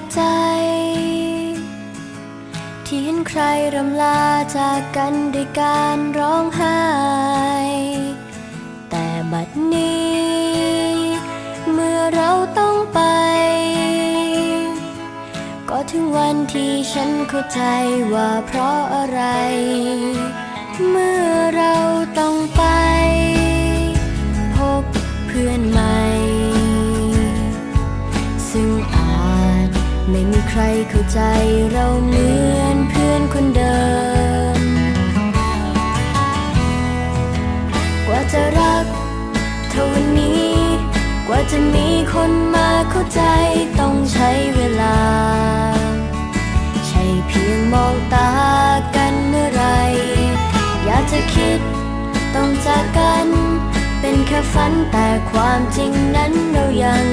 กใจ ที่เห็นใครรำลาจากกันด้วยการร้องไห้ แต่บัดนี้ เมื่อเราต้องไป ก็ถึงวันที่ฉันเข้าใจว่าเพราะอะไร เมื่อ เข้าใจเราเหมือนเพื่อนคนเดิม กว่าจะรักเท่าวันนี้ กว่าจะมีคนมาเข้าใจต้องใช้เวลา ใช่เพียงมองตากันเมื่อไร อยากจะคิดต้องจากกัน เป็นแค่ฝันแต่ความจริงนั้นเรายัง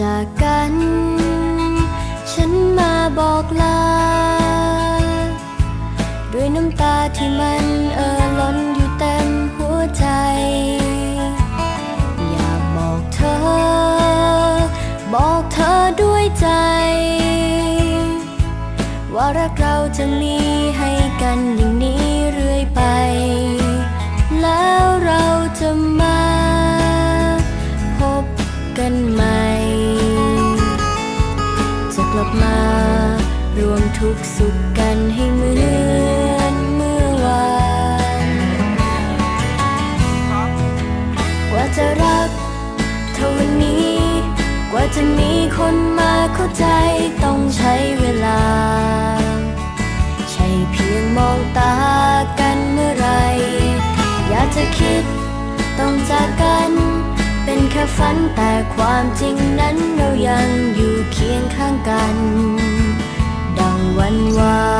จากกัน ฉันมาบอกลา ด้วยน้ำตาที่มันเอ่อล้นอยู่เต็มหัวใจ อยากบอกเธอ บอกเธอด้วยใจ ว่ารักเราจะมีให้กันอย่างนี้เรื่อยไป แล้วเราจะมา กันให้เหมือนเมื่อวาน กว่าจะรักเท่าวันนี้ กว่าจะมีคนมาเข้าใจต้องใช้เวลา ใช่เพียงมองตากันเมื่อไร อยากจะคิดต้องจากกัน เป็นแค่ฝันแต่ความจริงนั้นเรายังอยู่เคียงข้างกัน ดังวันวาน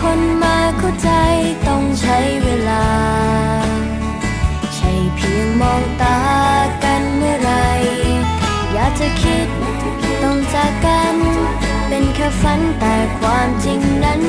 คนมาเข้าใจต้องใช้เวลา ใช่เพียงมองตากันเมื่อไร อยากจะคิดต้องจากกัน เป็นแค่ฝันแต่ความจริงนั้น